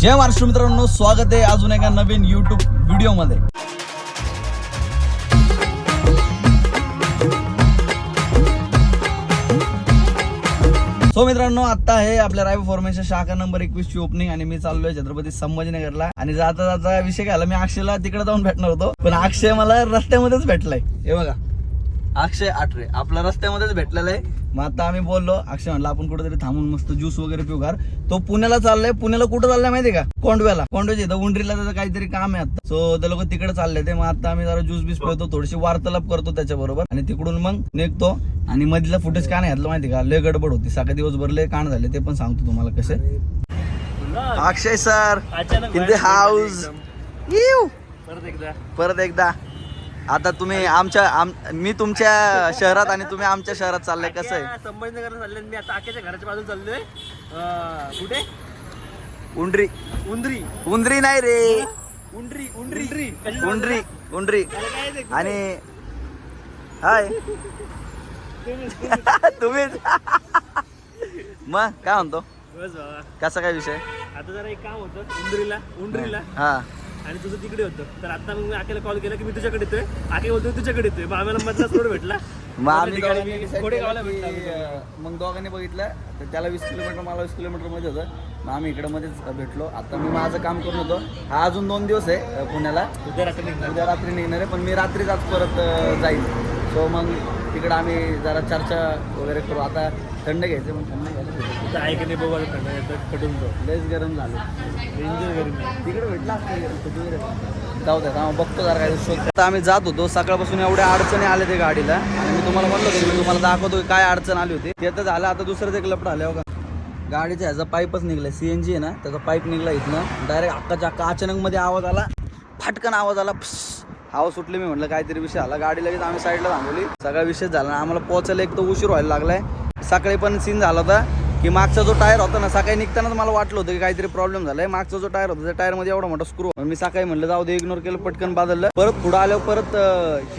जय महाराष्ट्र मित्रांनो स्वागत आहे अजून एका नवीन युट्यूब व्हिडिओमध्ये सो मित्रांनो आता आहे आपल्या रायपूर फॉर्मेशन शाखा नंबर एकवीस ची ओपनिंग आणि मी चाललोय छत्रपती संभाजीनगरला. आणि जाता जाता विषय घ्यायला मी अक्षयला तिकडे जाऊन भेटणार होतो. पण अक्षय मला रस्त्यामध्येच भेटलाय. हे बघा. अक्षय आठरे. आपला रस्त्यामध्येच भेटलेला आहे. मग आता आम्ही बोललो अक्षय म्हणलं आपण कुठेतरी थांबून मस्त ज्यूस वगैरे पिऊ घार तो पुण्याला चाललाय. पुण्याला कुठं चाललाय माहिती का? कोंडव्याला. कोंडव्याच्या इथं उंडरीला त्याचं काहीतरी काम आहे आता. सो ते लोक तिकडे चालले ते. मग आता आम्ही जरा ज्यूस बीस पितो थोडीशी वार्तालाप करतो त्याच्याबरोबर. आणि तिकडून मग निघतो. आणि मधलं फुटेज का नाही घातलं माहिती का? लय गडबड होती. सकाळी दिवसभर लय काण झाले ते पण सांगतो तुम्हाला कसे. Akshay sir in the house येऊ परत एकदा. परत एकदा. आता तुम्ही आमच्या आम- मी तुमच्या शहरात आणि तुम्ही आमच्या शहरात चाललंय कसं आहे? संभाजीनगरला चाललोय मी आता आख्याच्या घराच्या बाजूला चाललोय. अं, कुठे? उंडरी. उंदरी. उंदरी नाही रे. उंडरी उंडरी. उंडरी उंडरी. त्याला काय आहे ते? आणि हाय. तुम्ही मग काय म्हणतो? बस बाबा कसा काय विषय? आता जरा एक काम होतं उंदरीला उंडरीला. हा. आणि तुझं तिकडे होतं. तर आता मग मी आकेला कॉल केला की मी तुझ्याकडे येतोय. आके बोलतोय तुझ्याकडे येतोय. मग आम्हाला मधला रोड भेटला. मग आम्ही दोघांनी मी decide कोडेगावला केलं भेटला की, अं, मग दोघांनी बघितलं. तर त्याला वीस किलोमीटर मला वीस किलोमीटरमध्ये होतं. मग आम्ही इकडे मध्येच भेटलो. आता मी माझं काम करून होतो हा अजून दोन दिवस आहे अं, पुण्याला. उद्या रात्री निघणार. उद्या रात्री निघणार आहे पण मी रात्रीच आज परत अं, जाईल. सो मग तिकडं आम्ही जरा चर्चा वगैरे करू. आता थंड घ्यायचं मग थंड घ्यायला भेटू. आता नाही कटून जाऊ. लयच गरम झालं. एन्जॉय जाऊ. तिकडे भेटला जाऊ द्या हा बघतो जरा काय शोध आता आम्ही जात होतो सकाळपासून एवढ्या अडचणी आल्या ते गाडीला. आणि मी तुम्हाला म्हणलो होतो की मी तुम्हाला दाखवतो काय अडचण आली होती. ते तर झालं आता दुसरंच एक लपड आलं हो का? गाडीचा ह्याचा पाईपच निघलाय सीएनजी आहे ना त्याचा पाईप निघला इथनं. डायरेक्ट अक्काच्या अक्का अचानक मध्ये आवाज आला फटकन आवाज आला फस. हवा सुटली मी म्हटलं काहीतरी विषय आला. गाडी लगेच आम्ही साईडला थांबवली. सगळा विषय झाला आम्हाला पोहोचायला एक तर उशीर व्हायला लागलाय. सकाळी पण सीन झाला होता. की मागचा जो टायर होता ना सकाळी निघतानाच मला वाटलं होतं की काहीतरी प्रॉब्लेम झालाय. मागचा जो टायर होता त्या टायरमध्ये एवढा मोठा स्क्रू मी सकाळी म्हणलं जाऊ दे इग्नोर केलं पटकन बदललं. परत पुढे आल्यावर परत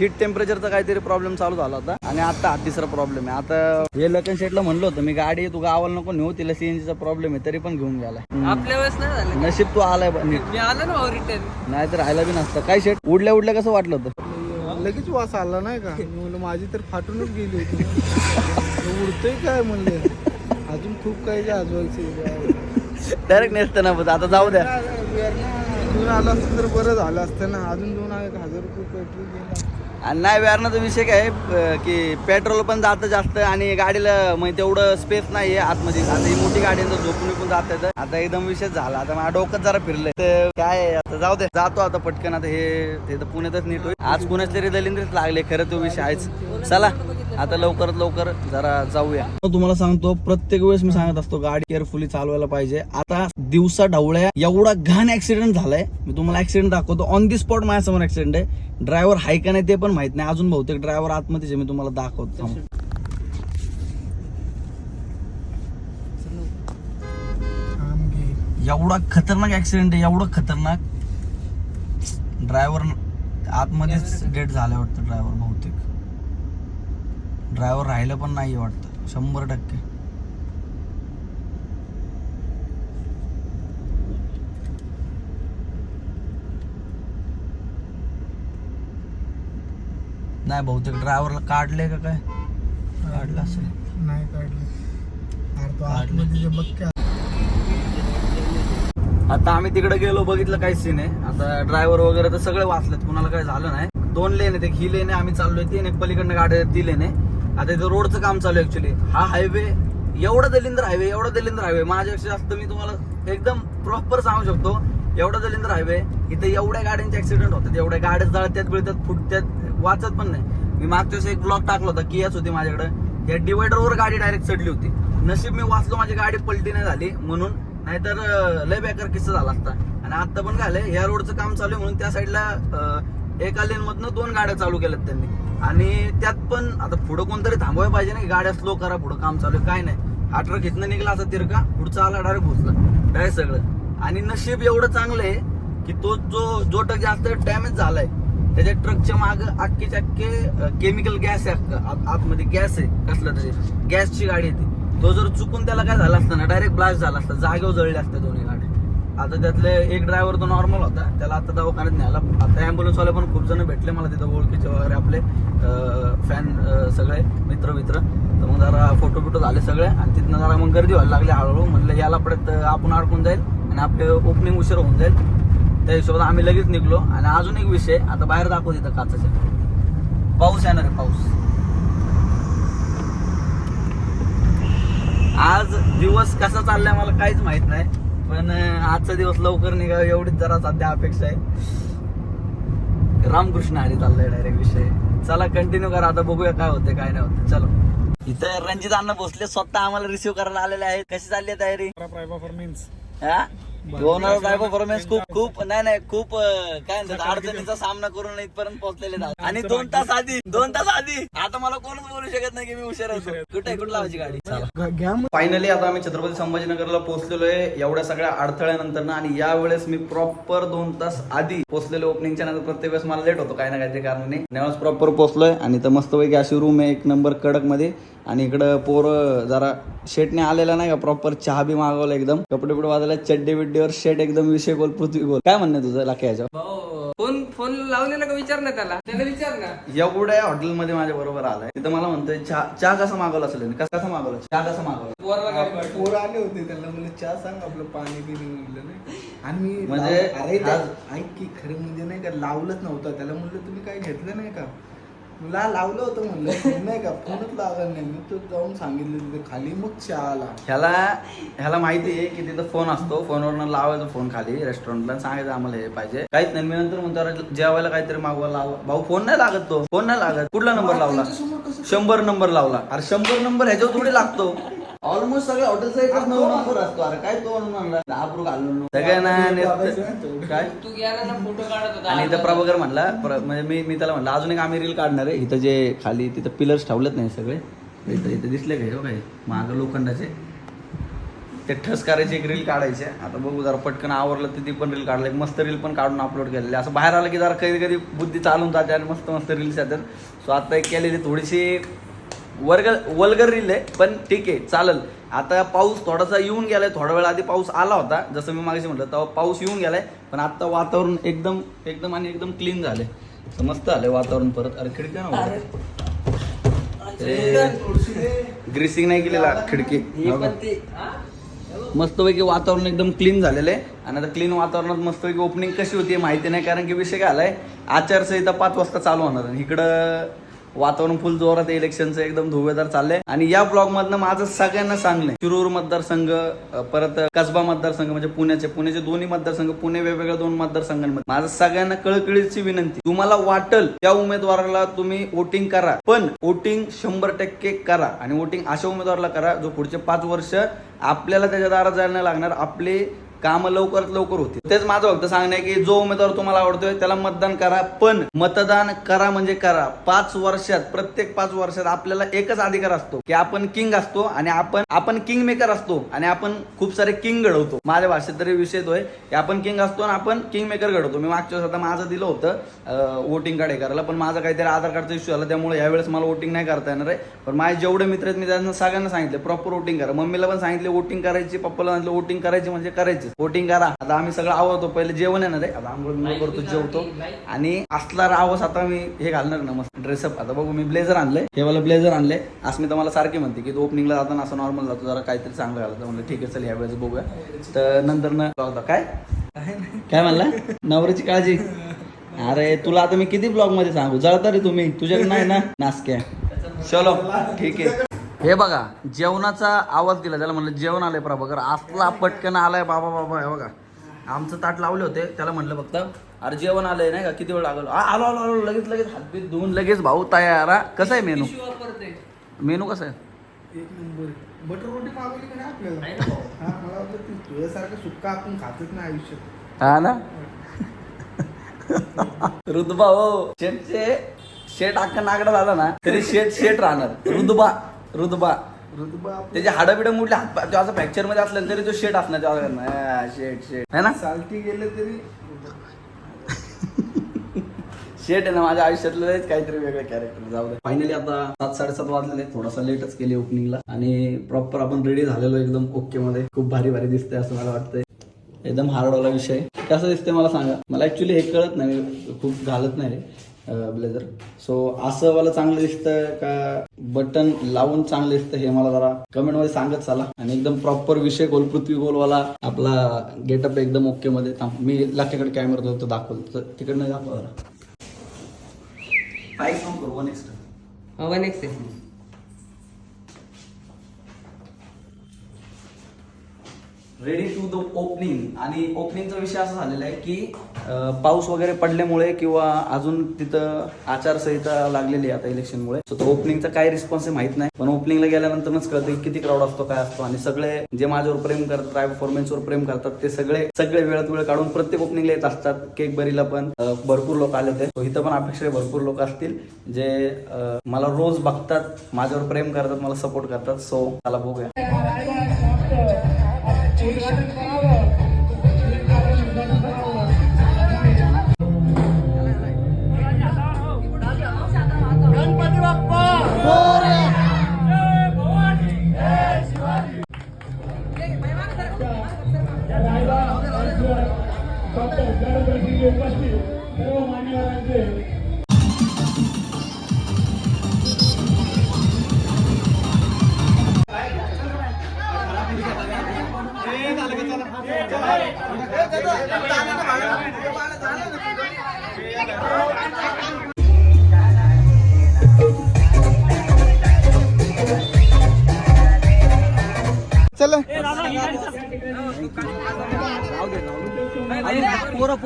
हीट टेम्परेचरचा काहीतरी प्रॉब्लेम चालू झाला होता. आणि आता हा तिसरा प्रॉब्लेम आहे. आता हे लखन शेटला म्हणलं होतं मी गाडी तू गावाला नको नेऊ तिला सीएनजीचा प्रॉब्लेम आहे तरी पण घेऊन हम्म. आपल्या वेळेस नाही झालं. नशीब तू आलाय बा नीट. मी आलो ना भाऊ रिटर्न नाही तर राहायला बी नसतं. काय शेट उडल्या उडल्या कसं वाटलं होतं? लगेच वास आला नाही का? माझी तर फाटूनच गेली होती. उडतोय काय? म्हणलं. अजून खूप काही आजवायचे डायरेक्ट नेसतं ना आता जाऊ द्या. अजून आलं असतं तर बरं झालं असतं ना. अजून दोन हजार रुपये पेट्रोल आणि नाही व्यारणाचा विषय काय की पेट्रोल पण जातं जास्त आणि गाडीला म्हणजे तेवढं स्पेस नाही आहे आतमध्ये. आता ही मोठी गाडी आहे, तर झोपून पण जात येतं. आता एकदम विषय झाला. आता माझ्या डोकं जरा फिरलंय. तर काय आता जाऊ दे. जातो आता पटकन. आता हे ते तर पुण्यातच नीट होईल. आज पुण्यात तरी दलिंद्रीच लागले. खरं तो विषय आहेच. चला. आता लवकरात लवकर जरा जाऊया. तुम्हाला सांगतो प्रत्येक वेळेस मी सांगत असतो गाडी केअरफुली चालवायला पाहिजे. आता दिवसा ढवळ्या एवढा घाण ऍक्सिडेंट झालाय. मी तुम्हाला ऍक्सिडेंट दाखवतो. ऑन दी स्पॉट माझ्यासमोर ऍक्सिडेंट आहे. ड्रायव्हर हाय का नाही ते पण माहीत नाही. अजून बहुतेक ड्रायव्हर आतमध्येच आहे, मी तुम्हाला दाखवतो. एवढा खतरनाक ऍक्सिडेंट आहे एवढं खतरनाक. ड्रायव्हर आतमध्येच डेट झालं वाटतं ड्रायव्हर बहुतेक. ड्रायव्हर राहिलं पण नाही वाटतं. शंभर टक्के. नाही बहुतेक ड्रायव्हरला काढले का काय? काढलं असेल. नाही काढलं. आता आम्ही तिकडे गेलो बघितलं काय सीन आहे. आता ड्रायव्हर वगैरे तर सगळे वाचलेत. कुणाला काही झालं नाही. दोन लेन आहेत. एक ही लेन आहे. आम्ही चाललोय. ती आणि एक पलीकडनं गाडी ती लेन आहे आता इथं रोडचं काम चालू आहे ऍक्च्युली हा हायवे एवढा दलिंद्र हायवे एवढा दलिंद्र हायवे माझ्यापेक्षा जास्त मी तुम्हाला एकदम प्रॉपर सांगू शकतो एवढा दलिंद्र हायवे इथे एवढ्या गाड्यांचे ऍक्सिडेंट होतात एवढ्या गाड्या जळत्यात बिळत्यात फुटत्यात वाचत पण नाही. मी मागच्या वेळेस एक ब्लॉक टाकला होता कियाच होती माझ्याकडे. या डिवायडरवर गाडी डायरेक्ट चढली होती. नशीब मी वाचलो माझी गाडी पलटी नाही झाली म्हणून. नाहीतर लय बेकार किस्सा झाला असता. आणि आता पण झालंय. ह्या रोडचं काम चालू आहे म्हणून त्या साईडला एका लेन मधनं दोन गाड्या चालू केल्यात त्यांनी. आणि त्यात पण आता पुढं कोणतरी थांबवायला पाहिजे ना की गाड्या स्लो करा पुढं काम चालू आहे काय नाही. हा ट्रक इथनं निघला असा तिरका पुढचा आला डायरेक्ट घुसला. डायरेक्ट सगळं? आणि नशीब एवढं चांगलं आहे की तो जो जो ट्रक जास्त डॅमेज झालाय त्याच्या ट्रकच्या माग अख्खेच्या चक्के केमिकल गॅस आहे आत- आतमध्ये गॅस आहे कसलं तरी. गॅसची गाडी आहे ती. तो जर चुकून त्याला काय झाला असतं ना डायरेक्ट ब्लास्ट झाला असता जागेवर जळले असते दोन्ही गाड्या. आता त्यातले एक ड्रायव्हर तो नॉर्मल होता. त्याला आता दवाखान्यात न्यायला आता ॲम्ब्युलन्स वाले पण खूप जण भेटले मला तिथं ओळखीचे वगैरे आपले फॅन सगळे मित्र मित्र. तर मग जरा फोटो बिटो झाले सगळे आणि तिथनं जरा मग गर्दी व्हायला लागली हळूहळू. म्हणलं याला परत आपण अडकून जाईल आणि आपले ओपनिंग उशीर होऊन जाईल. त्या हिशोबात आम्ही लगेच निघलो. आणि अजून एक विषय आता बाहेर दाखव तिथं काचाच्या. पाऊस येणार आहे पाऊस. आज दिवस कसा चाललाय मला काहीच माहीत नाही. पण आजचा दिवस लवकर निघा एवढीच जरा सध्या अपेक्षा आहे. रामकृष्ण हरी चाललाय डायरेक्ट विषय. चला कंटिन्यू करा आता बघूया काय होते काय नाही होते चलो. इथं रणजित अण्णा भोसले स्वतः आम्हाला रिसिव्ह करायला आलेले आहेत. कशी चालली आहे तयारी? हा? दोन हजार परफॉर्मन्स खूप खूप नाही नाही खूप काय म्हणतात अडचणीचा सामना करून इथपर्यंत पोहोचलेले. आणि दोन तास आधी दोन तास आधी! आता मला कोणच बोलू शकत नाही की मी हुशार होतो कुठे आहे? कुठं लावायची गाडी. फायनली आता आम्ही छत्रपती संभाजीनगरला पोहोचलेलो आहे एवढ्या सगळ्या अडथळ्यानंतर ना आणि यावेळेस मी प्रॉपर दोन तास आधी पोहोचलेलो ओपनिंगच्या नंतर प्रत्येक वेळेस मला लेट होतो काही ना काहीतरी कारणाने. यावेळेस प्रॉपर पोहोचलोय आणि इथं मस्तपैकी अशी रूम आहे एक नंबर कडकमध्ये आणि इकडं पोरं जरा शेटने आलेला नाही का? प्रॉपर चहा बी मागवला एकदम. कपडे बिपडे वाजायला चड्डे बिड्डीवर शेट एकदम विषय गोल पृथ्वी गोल काय म्हणणं तुझं लाखे याच्यावर फोन फोन लावलेला का विचार ना त्याला? त्याला विचार ना. एवढ्या हॉटेलमध्ये माझ्या बरोबर आलाय. तिथं मला म्हणतोय चहा चहा कसा मागवला असेल? कसा कसा मागवला? चहा कसा मागवला. पोरं आले होते त्याला. म्हणलं चहा सांग आपलं पाणी बिणी म्हणलं नाही. आणि मी म्हणजे अरे ऐक की खरं म्हणजे नाही का लावलंच नव्हतं. त्याला म्हणलं तुम्ही काय घेतलं नाही का? मला लावलं होतं म्हणलं. नाही का? फोनच लागला नाही. मी तो जाऊन सांगितलं तिथे खाली. मग चहा आला ह्याला ह्याला माहिती आहे की तिथं फोन असतो. फोनवरनं लावायचा फोन खाली रेस्टॉरंटला सांगायचं आम्हाला हे पाहिजे. काहीच नाही. मी नंतर म्हणतो अरे जेवायला काहीतरी मागवा लावा. भाऊ फोन नाही लागत तो. फोन नाही लागत. कुठला नंबर लावला? शंभर नंबर लावला. अरे शंभर नंबर ह्याच्यावर थोडी लागतो. ऑलमोस्ट सगळ्या हॉटेलचा एकच नऊ नंबर असतो. अरे काय तो दहा घालून. सगळ्यांना काय? तू गेला ना फोटो काढत होता. आणि इथं प्रभाकर म्हणला प्र- म्हणजे मी मी त्याला म्हणलं अजून एक आम्ही रील काढणार आहे. इथं जे खाली तिथं पिलर्स ठेवलेत नाही सगळे. इथं इथं दिसले काय हो काय मागं लोखंडाचे. ते ठस करायचे एक रील काढायचे. आता बघू जरा पटकन आवरलं तर ती पण रील काढलं. एक मस्त रील पण काढून अपलोड केलेली. असं बाहेर आलं की जरा कधी कधी बुद्धी चालून जाते आणि मस्त मस्त रील्स येतात. सो आता एक केलेली थोडीशी वर्ग वल्गर रील आहे पण ठीक आहे चालेल. आता पाऊस थोडासा येऊन गेलाय थोडा वेळ आधी पाऊस आला होता जसं मी मागाशी म्हटलं तेव्हा पाऊस येऊन गेलाय पण आता वातावरण एकदम एकदम आणि एकदम क्लीन झाले मस्त आलंय वातावरण परत. अरे खिडकी ना ग्रीसिंग नाही केलेला खिडकी. हो? मस्तपैकी वातावरण एकदम क्लीन झालेलं आहे आणि आता क्लीन वातावरणात मस्तपैकी ओपनिंग कशी होती माहिती नाही कारण की विषय काय आलाय? आचारसंहिता पाच वाजता चालू होणार आणि इकडं वातावरण फुल जोरात इलेक्शनचं एकदम धुवेदार चाललंय. आणि या ब्लॉग मधनं माझं सगळ्यांना सांगणं शिरूर मतदारसंघ परत कसबा मतदारसंघ म्हणजे पुण्याचे. पुण्याचे दोन्ही मतदारसंघ पुणे वेगवेगळ्या दोन मतदारसंघांमध्ये. माझं सगळ्यांना कळकळीची विनंती. तुम्हाला वाटल त्या उमेदवाराला तुम्ही वोटिंग करा पण वोटिंग शंभर टक्के करा आणि वोटिंग अशा उमेदवाराला करा जो पुढचे पाच वर्ष आपल्याला त्याच्या दारात जायला लागणार. आपले कामं लवकरात लवकर होते तेच माझं फक्त सांगणं आहे की जो उमेदवार तुम्हाला आवडतोय त्याला मतदान करा. पण मतदान करा म्हणजे करा. पाच वर्षात प्रत्येक पाच वर्षात आपल्याला एकच अधिकार असतो की आपण किंग असतो आणि आपण आपण किंग मेकर असतो आणि आपण खूप सारे किंग घडवतो. माझ्या भाषेत तरी विषय तो आहे की आपण किंग असतो आणि आपण किंग मेकर घडवतो. मी मागच्या वेळेस आता माझं दिलं होतं वोटिंग कार्ड हे करायला पण माझं काहीतरी आधार कार्डचा इश्यू झाला त्यामुळे यावेळेस मला वोटिंग नाही करता येणार आहे. पण माझे जेवढे मित्र आहेत मी त्यांना सगळ्यांना सांगितले प्रॉपर वोटिंग करा. मम्मीला पण सांगितले वोटिंग करायची पप्पाला सांगितलं वोटिंग करायची म्हणजे करायची वोटिंग करा. आता आम्ही सगळं आवडतो पहिले जेवण येणार आहे. आता आंघोळ करतो जेवतो. आणि असला रावस आता मी हे घालणार ना मस्त ड्रेसअप आता बघू मी ब्लेझर आणलंय. हे मला ब्लेझर आणले अस्मिता मला सारखी म्हणते की तू ओपनिंगला जाताना असं नॉर्मल जातो. जरा काहीतरी चांगलं घालतो म्हणलं ठीक आहे चल यावेळेस बघूया. तर नंतर न काय? काय म्हणला? नवऱ्याची काळजी. अरे तुला आता मी किती ब्लॉगमध्ये सांगू? जळता रे तुम्ही. तुझ्याकडे नाही ना? नासक्या. चलो ठीक आहे. हे बघा जेवणाचा आवाज दिला त्याला म्हणलं जेवण आलंय प्रभाकर असला पटकन आलाय बाबा बाबा हे बघा. आमचं ताट लावले होते त्याला म्हणलं फक्त अरे जेवण आलंय नाही का? किती वेळ लागलो? आलो आलो आलो लगेच लगेच. हातबीत धुवून लगेच भाऊ तयार हा. कसं आहे मेनू? वापरते मेनू कसं आहे? एक नंबर. बटर रोटी मागवली का नाही आपल्याला? हा. मला वाटलं ती तुझ्यासारखं सुक्का आपण खातच नाही आयुष्यात. हा ना? रुदबा हो. शेटचे शेट अख्खा नागडा झाला ना तरी शेट शेट राहणार. रुदबा. रुदबा त्याचे हाडं बिडं मोडले हात तो असं फ्रॅक्चरमध्ये असलं तरी तो शेट असणार करणार. हा, शेट शेट है ना? सालटी गेले तरी शेट आहे ना माझ्या आयुष्यातलं काहीतरी वेगळं कॅरेक्टर जाऊ दे. फायनली आता सात साडेसात वाजलेले थोडासा लेटच केली ओपनिंगला आणि प्रॉपर आपण रेडी झालेलो एकदम ओके मध्ये. खूप भारी भारी दिसतंय असं मला वाटतंय. एकदम हार्डवाला विषय कसं दिसते मला सांगा. मला ऍक्च्युली हे कळत नाही. खूप घालत नाही ब्लेझर सो असं मला चांगलं दिसतं का? बटन लावून चांगलं दिसतं हे मला जरा कमेंटमध्ये सांगत चला. आणि एकदम प्रॉपर विषय गोल पृथ्वी गोलवाला आपला गेटअप एकदम ओके मध्ये थांब. मी लाख्याकडे कॅमेरा होतो दाखवतो. तर तिकडनं दाखवा जरा. One extra one X ready to the opening आणि ओपनिंगचा विषय असा झालेला आहे की पाऊस वगैरे पडल्यामुळे किंवा अजून तिथं आचारसंहिता लागलेली आहे आता इलेक्शनमुळे सो तो ओपनिंगचा काय रिस्पॉन्स आहे माहीत नाही. पण ओपनिंगला गेल्यानंतरच कळतं की किती क्राऊड असतो काय असतो. आणि सगळे जे माझ्यावर प्रेम करतात राय परफॉर्मन्सवर प्रेम करतात ते सगळे सगळे वेळात वेळ काढून प्रत्येक ओपनिंगला येत असतात. केक बरीला पण. भरपूर लोक आले होते. सो इथं पण अपेक्षा भरपूर लोक असतील जे मला रोज बघतात माझ्यावर प्रेम करतात मला सपोर्ट करतात. सो त्याला बघूया.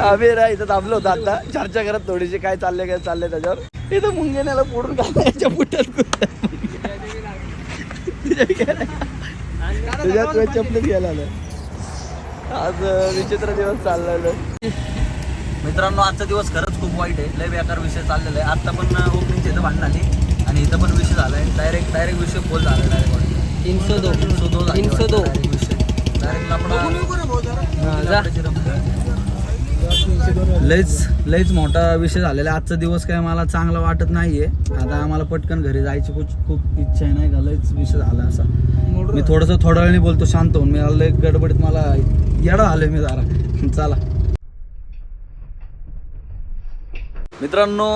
आम्ही ना इथं थांबलो होतो आता. चर्चा करत थोडीशी काय चाललंय काय चाललंय त्याच्यावर. इथं मुंगेण्याला फोडून घालायच्या पुट्यात तुझ्यात तुझ्या चपलीत गेला आज विचित्र दिवस चाललेलं मित्रांनो आजचा दिवस खरंच खूप वाईट आहे. लय बेकार विषय चाललेला आहे. आता पण ओपनिंगच्या इथं भांडण आली. आणि इथं पण विषय झालाय. डायरेक्ट डायरेक्ट विषय खोल झाला डायरेक्ट तीनशे दो. तीनशे दो झाले तीनशे दो. विषय. डायरेक्ट हा, जा. लयच लयच मोठा विषय झालेला आहे. आजचा दिवस काय मला चांगला वाटत नाहीये. आता आम्हाला पटकन घरी जायची खूप खूप इच्छा आहे नाही का? लयच विषय झाला असा. मी थोडस थोड्या वेळाने बोलतो शांत होऊन. मी लय गडबडीत मला येडा आलोय मी जरा. चला. मित्रांनो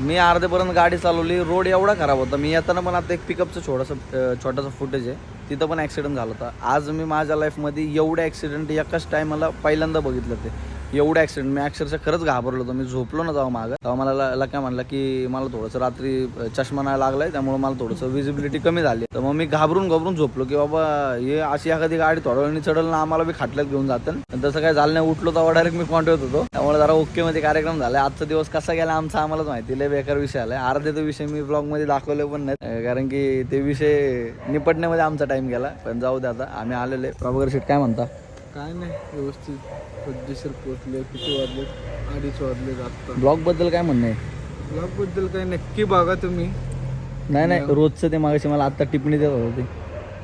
मी अर्ध्यापर्यंत गाडी चालवली. रोड एवढा खराब होता. मी येताना पण आता एक पिकअपचं छोटंसं अं, छोटासा फुटेज आहे. तिथं पण ॲक्सिडेंट झाला होता. आज मी माझ्या लाईफमध्ये एवढे ॲक्सिडेंट एकाच टायमाला पहिल्यांदा बघितलं ते. एवढं ॲक्सिडेंट मी अक्षरशः खरंच घाबरलो होतो. मी झोपलो ना जाऊ मागं. तेव्हा मला ल- लका की मला थोडंसं रात्री चष्मा नाही लागलाय त्यामुळे मला थोडंसं विजिबिलिटी कमी झाली. तर मग मी घाबरून घाबरून झोपलो की बाबा हे अशी एखादी गाडी थोड्या वेळाने चढल ना आम्हाला बी खाटल्यात घेऊन जातं तसं काय झालं नाही उठलो तेव्हा डायरेक्ट मी कॉन्टॅक्ट होतो. त्यामुळे जरा ओके मध्ये कार्यक्रम झाला. आजचा दिवस कसा गेला आमचा आम्हालाच माहिती लय बेकार विषय आलाय. अर्धे तो विषय मी ब्लॉगमध्ये दाखवले पण नाही कारण की ते विषय निपटण्यामध्ये आमचा टाइम गेला. पण जाऊ दे आता. आम्ही आलेले प्रभाकर शेट काय म्हणता? काय नाही व्यवस्थित. पद्धतशीर पोचले किती वाजले? अडीच वाजले आत्ता ब्लॉगबद्दल काय म्हणणं आहे? ब्लॉगबद्दल काय नक्की बघा तुम्ही. नाही नाही रोजचं ते मागाशी मला आता टिप्पणी देत होते.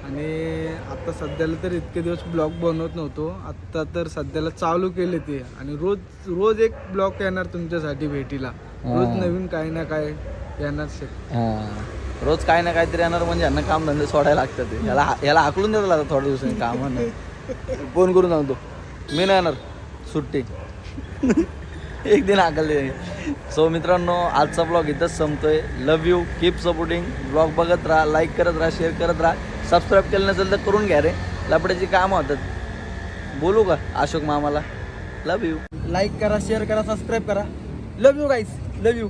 आणि आता सध्याला तर इतके दिवस ब्लॉग बनवत नव्हतो. आत्ता तर सध्याला चालू केले ते. आणि रोज रोज एक ब्लॉग येणार तुमच्यासाठी भेटीला. रोज. नवीन काही ना काय येणार हा. रोज काय ना काहीतरी येणार म्हणजे यांना काम धंदे सोडायला लागतात ते. याला याला हाकलून देतात आता थोड्या दिवसांनी काम. फोन करून सांगतो. मी नाही येणार. सुट्टी. एक दिन आकल सो मित्रांनो आजचा ब्लॉग इथंच संपतोय. Love you keep supporting blog बघत राहा लाईक करत राहा शेअर करत राहा. सबस्क्राईब केलं नसेल तर करून घ्या रे. लपड्याची कामं होतात. बोलू का अशोक मामाला? लव यू लाईक करा शेअर करा सबस्क्राईब करा. Love you guys love you